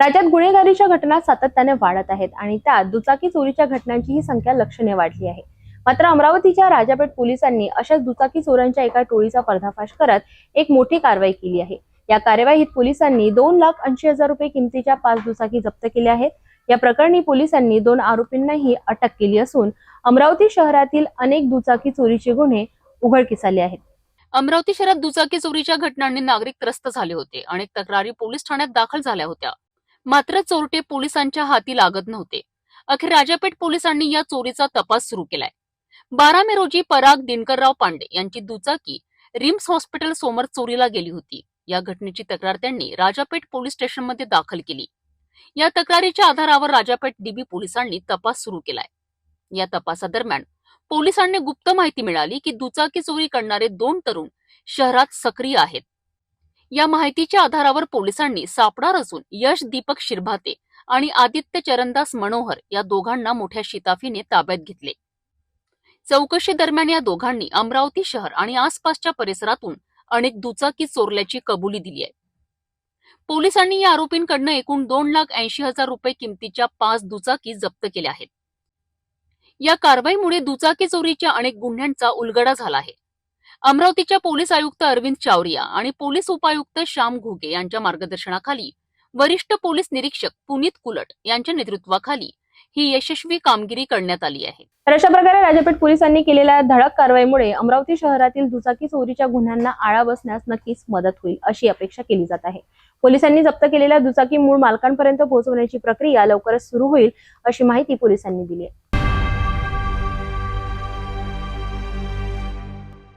राज्यात गुन्हेगारीच्या घटना सातत्याने वाढत आहेत आणि त्यात दुचाकी चोरीच्या घटनांचीही संख्या लक्षणीय वाढली आहे. मात्र अमरावतीच्या राजापेठ पोलिसांनी अशाच दुचाकी चोरांच्या एका टोळीचा पर्दाफाश करत एक मोठी कारवाई केली आहे. या कार्यवाहीत पोलिसांनी दोन लाख ऐंशी हजार रुपये किमतीच्या पाच दुचाकी जप्त केल्या आहेत. या प्रकरणी पोलिसांनी दोन आरोपींनाही अटक केली असून अमरावती शहरातील अनेक दुचाकी चोरीचे गुन्हे उघडकीस आले आहेत. अमरावती शहरात दुचाकी चोरीच्या घटनांनी नागरिक त्रस्त झाले होते अनेक तक्रारी पोलीस ठाण्यात दाखल झाल्या होत्या. मात्र चोरटे पोलिसांच्या हाती लागत नव्हते. अखेर राजापेठ पोलिसांनी या चोरीचा तपास सुरू केलाय. बारा मे रोजी पराग दिनकरराव पांडे यांची दुचाकी रिम्स हॉस्पिटल समोर चोरीला गेली होती. या घटनेची तक्रार त्यांनी राजापेठ पोलीस स्टेशनमध्ये दाखल केली. या तक्रारीच्या आधारावर राजापेठ डीबी पोलिसांनी तपास सुरू केलाय. या तपासादरम्यान पोलिसांनी गुप्त माहिती मिळाली की दुचाकी चोरी करणारे दोन तरुण शहरात सक्रिय आहेत. या माहितीच्या आधारावर पोलिसांनी सापळा रचून यश दीपक शिरभाते आणि आदित्य चरणदास मनोहर या दोघांना मोठ्या शिताफीने ताब्यात घेतले. चौकशी दरम्यान या दोघांनी अमरावती शहर आणि आसपासच्या परिसरातून अनेक दुचाकी चोरल्याची कबुली दिली आहे. पोलिसांनी या आरोपींकडनं एकूण दोन लाख ऐंशी हजार रुपये किमतीच्या पाच दुचाकी जप्त केल्या आहेत. या कारवाईमुळे दुचाकी चोरीच्या अनेक गुन्ह्यांचा उलगडा झाला आहे. अमरावतीच्या पोलीस आयुक्त अरविंद चावरिया आणि पोलीस उपायुक्त श्याम घुगे यांच्या मार्गदर्शनाखाली वरिष्ठ पोलीस निरीक्षक पुनीत कुलट यांच्या नेतृत्वाखाली ही यशस्वी कामगिरी करण्यात आली आहे. तर अशा प्रकारे राजापेठ पोलिसांनी केलेल्या धडक कारवाईमुळे अमरावती शहरातील दुचाकी चोरीच्या गुन्ह्यांना आळा बसण्यास नक्कीच मदत होईल अशी अपेक्षा केली जात आहे. पोलिसांनी जप्त केलेल्या दुचाकी मूळ मालकांपर्यंत पोहोचवण्याची प्रक्रिया लवकरच सुरू होईल अशी माहिती पोलिसांनी दिली आहे.